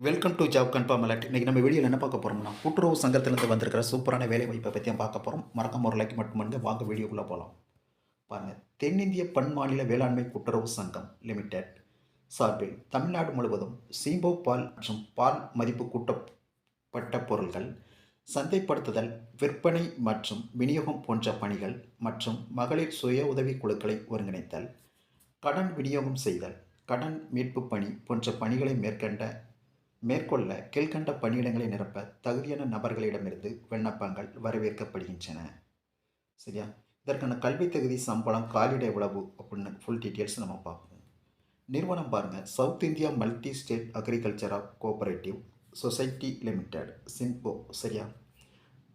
Welcome to job confirm alert இன்றைக்கி நம்ம வீடியோவில் என்ன பார்க்க போகிறோம்னா கூட்டுறவு சங்கத்திலேருந்து வந்திருக்கிற சூப்பரான வேலை வாய்ப்பை பற்றியும் பார்க்க போகிறோம் மறக்காம ஒரு லைக் மட்டும் பண்ணுங்கள் வாங்க வீடியோக்குள்ளே போகலாம் பாருங்கள் தென்னிந்திய பன்மாநில வேளாண்மை கூட்டுறவு சங்கம் லிமிடெட் சார்பில் தமிழ்நாடு முழுவதும் சீம்போ பால் மற்றும் பால் மதிப்பு கூட்டப்பட்ட பொருள்கள் சந்தைப்படுத்துதல் விற்பனை மற்றும் விநியோகம் போன்ற பணிகள் மற்றும் மகளிர் சுய உதவிக் குழுக்களை ஒருங்கிணைத்தல் கடன் விநியோகம் செய்தல் கடன் மீட்பு பணி போன்ற பணிகளை மேற்கண்ட மேற்கொள்ள கீழ்கண்ட பணியிடங்களை நிரப்ப தகுதியான நபர்களிடமிருந்து விண்ணப்பங்கள் வரவேற்கப்படுகின்றன. சரியா? இதற்கான கல்வி தகுதி சம்பளம் காலிட உழவு அப்படின்னு ஃபுல் டீட்டெயில்ஸ் நம்ம பார்ப்போம். நிறுவனம் பாருங்கள் south India multi state agricultural cooperative society limited சிம்போ சரியா?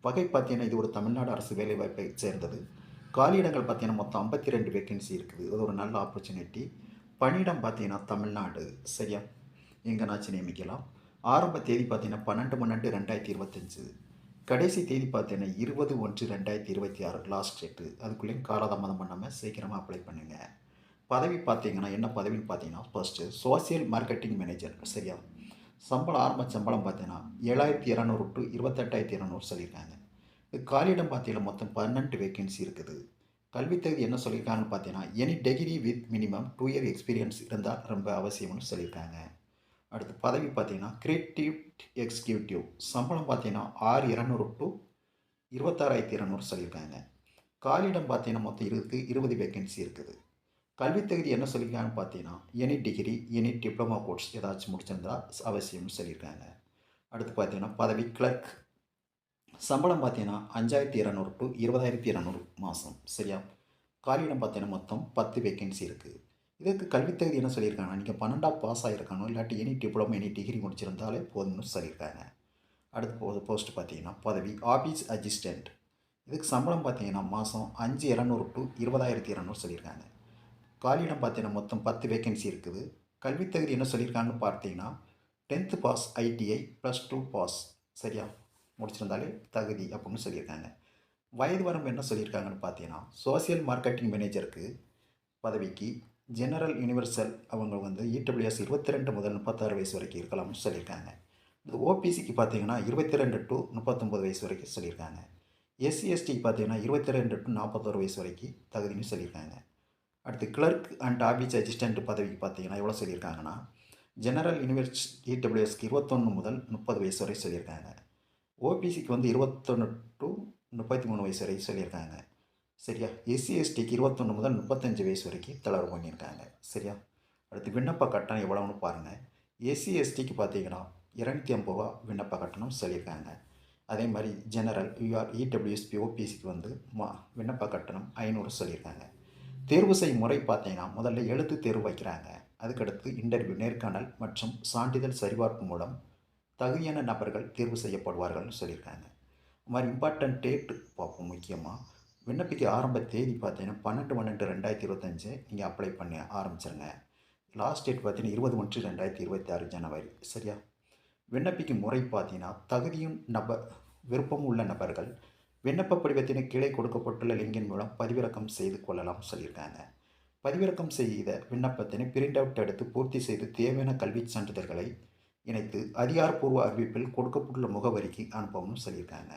வகை பார்த்தீங்கன்னா இது ஒரு தமிழ்நாடு அரசு வேலைவாய்ப்பை சேர்ந்தது. காலியிடங்கள் பார்த்தீங்கன்னா மொத்தம் ஐம்பத்தி ரெண்டு வேகன்சி இருக்குது. அது ஒரு நல்ல ஆப்பர்ச்சுனிட்டி பணியிடம் பார்த்தீங்கன்னா தமிழ்நாடு. சரியா? எங்கேனாச்சும் நியமிக்கலாம். ஆரம்ப தேதி பார்த்தீங்கன்னா பன்னெண்டு பன்னெண்டு ரெண்டாயிரத்தி இருபத்தஞ்சு. கடைசி தேதி பார்த்தீங்கன்னா இருபது ஒன்று ரெண்டாயிரத்தி இருபத்தி ஆறு லாஸ்ட் டேட்டு அதுக்குள்ளேயும் காலதாமதம் பண்ணாமல் சீக்கிரமாக அப்ளை பண்ணுங்கள் பதவி பார்த்தீங்கன்னா என்ன பதவின்னு பார்த்தீங்கன்னா ஃபர்ஸ்ட்டு சோசியல் மார்க்கெட்டிங் மேனேஜர் சரியா? சம்பளம் ஆரம்ப சம்பளம் பார்த்தீங்கன்னா ஏழாயிரத்தி இரநூறு டு இருபத்தெட்டாயிரத்தி இரநூறு சொல்லியிருக்காங்க. இது காலியிடம் பார்த்தீங்கன்னா மொத்தம் பன்னெண்டு வேகன்சி இருக்குது. கல்வித்தகுதி என்ன சொல்லியிருக்காங்கன்னு பார்த்தீங்கன்னா any degree with minimum two year experience இருந்தால் ரொம்ப அவசியம்னு சொல்லியிருக்காங்க. அடுத்து பதவி பார்த்தீங்கன்னா கிரியேட்டிவ் எக்ஸிக்யூட்டிவ் சம்பளம் பார்த்தீங்கன்னா ஆறு இரநூறு டு இருபத்தாறாயிரத்தி இரநூறு சொல்லியிருக்காங்க. காலியிடம் பார்த்தீங்கன்னா மொத்தம் இருக்குது இருபது வேக்கன்சி இருக்குது. கல்வி தகுதி என்ன சொல்லியிருக்காங்கன்னு பார்த்தீங்கன்னா any degree any diploma course ஏதாச்சும் முடிச்சிருந்தா அவசியம்னு சொல்லியிருக்காங்க. அடுத்து பார்த்தீங்கன்னா பதவி கிளர்க் சம்பளம் பார்த்தீங்கன்னா அஞ்சாயிரத்தி இரநூறு டு இருபதாயிரத்தி இரநூறு மாதம் சரியா? காலியிடம் பார்த்தீங்கன்னா மொத்தம் பத்து வேக்கன்சி இருக்குது இதுக்கு கல்வித் தகுதி என்ன சொல்லியிருக்காங்க நீங்கள் பன்னெண்டாம் பாஸ் ஆகியிருக்கானோ இல்லாட்டி எனி டிப்ளமோ எனி டிகிரி முடிச்சிருந்தாலே போதும்னு சொல்லியிருக்காங்க. அடுத்து போ போஸ்ட் பார்த்தீங்கன்னா பதவி ஆஃபீஸ் அசிஸ்டண்ட் இதுக்கு சம்பளம் பார்த்தீங்கன்னா மாதம் அஞ்சு இரநூறு டு இருபதாயிரத்தி இரநூறு சொல்லியிருக்காங்க. காலியிடம் பார்த்தீங்கன்னா மொத்தம் பத்து வேகன்சி இருக்குது. கல்வித் தகுதி என்ன சொல்லியிருக்காங்கன்னு பார்த்தீங்கன்னா tenth pass ITI plus two pass சரியா? முடிச்சிருந்தாலே தகுதி அப்படின்னு சொல்லியிருக்காங்க. வயது வரம்பு என்ன சொல்லியிருக்காங்கன்னு பார்த்தீங்கன்னா சோசியல் மார்க்கெட்டிங் மேனேஜருக்கு பதவிக்கு ஜெனரல் யூனிவர்சல் அவங்க வந்து இடபிள்யூஎஸ் இருபத்தி ரெண்டு முதல் முப்பத்தாறு வயசு வரைக்கும் இருக்கலாம்னு சொல்லியிருக்காங்க. இது ஓபிசிக்கு பார்த்தீங்கன்னா இருபத்தி ரெண்டு டு முப்பத்தொம்பது வயசு வரைக்கும் சொல்லியிருக்காங்க. எஸ்சிஎஸ்டிக்கு பார்த்தீங்கன்னா இருபத்தி ரெண்டு டு நாற்பத்தோரு வயசு வரைக்கும் தகுதின்னு சொல்லியிருக்காங்க. அடுத்து கிளர்க் அண்ட் ஆபீஸ் அசிஸ்டண்ட் பதவிக்கு பார்த்தீங்கன்னா எவ்வளோ சொல்லியிருக்காங்கன்னா ஜெனரல் யூனிவர்ஸ் இடபிள்யூஎஸ்க்கு இருபத்தொன்று முதல் முப்பது வயசு வரை சொல்லியிருக்காங்க. ஓபிசிக்கு வந்து இருபத்தொன்று டு முப்பத்தி மூணு வயசு வரை சொல்லியிருக்காங்க. சரியா? எஸ்சி எஸ்டிக்கு இருபத்தொன்று முதல் முப்பத்தஞ்சு வயசு வரைக்கும் தளர்வு பண்ணியிருக்காங்க. சரியா? அடுத்து விண்ணப்ப கட்டணம் எவ்வளோன்னு பாருங்கள் எஸ்சி எஸ்டிக்கு பார்த்தீங்கன்னா இரநூத்தி ஐம்பது ரூபா விண்ணப்ப கட்டணம் சொல்லியிருக்காங்க. அதே மாதிரி ஜெனரல் யூஆர் இடபிள்யூஎஸ்பி ஓபிசிக்கு வந்து மா விண்ணப்ப கட்டணம் ஐநூறு சொல்லியிருக்காங்க. தேர்வு செய்யும் முறை பார்த்தீங்கன்னா முதல்ல எழுத்து தேர்வு வைக்கிறாங்க. அதுக்கடுத்து இன்டர்வியூ நேர்காணல் மற்றும் சான்றிதழ் சரிபார்ப்பு மூலம் தகுதியான நபர்கள் தேர்வு செய்யப்படுவார்கள்னு சொல்லியிருக்காங்க. இது மாதிரி இம்பார்ட்டன்ட் டேட்டு பார்ப்போம் முக்கியமாக விண்ணப்பிக்க ஆரம்ப தேதி பார்த்தீங்கன்னா பன்னெண்டு பன்னெண்டு ரெண்டாயிரத்தி இருபத்தஞ்சு. நீங்கள் அப்ளை பண்ண ஆரம்பிச்சிருங்க. லாஸ்ட் டேட் பார்த்தீங்கன்னா இருபது ஒன்று ரெண்டாயிரத்தி இருபத்தி ஆறு ஜனவரி. சரியா? விண்ணப்பிக்கும் முறை பார்த்தீங்கன்னா தகுதியும் நபர் விருப்பம் உள்ள நபர்கள் விண்ணப்ப படிவத்தின் கீழே கொடுக்கப்பட்டுள்ள லிங்கின் மூலம் பதிவிறக்கம் செய்து கொள்ளலாம் சொல்லியிருக்காங்க. பதிவிறக்கம் செய்த விண்ணப்பத்தினை பிரிண்ட் அவுட் எடுத்து பூர்த்தி செய்து தேவையான கல்விச் சான்றிதழ்களை இணைத்து அதிகாரப்பூர்வ அறிவிப்பில் கொடுக்கப்பட்டுள்ள முகவரிக்கு அனுப்பவும் சொல்லியிருக்காங்க.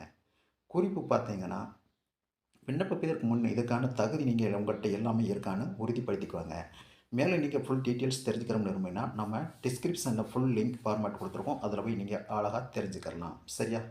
குறிப்பு பார்த்தீங்கன்னா விண்ணப்பிப்பதற்கு முன் இதுக்கான தகுதி நீங்கள் உங்கள்கிட்ட எல்லாமே இருக்கான்னு உறுதிப்படுத்திக்குவாங்க மேலே நீங்கள் ஃபுல் டீட்டெயில்ஸ் தெரிஞ்சுக்கிற விரும்பினா நம்ம டிஸ்கிரிப்ஷனில் ஃபுல் லிங்க் ஃபார்மேட் கொடுத்துருக்கோம். அதில் போய் நீங்கள் அழகாக தெரிஞ்சுக்கலாம். சரியா?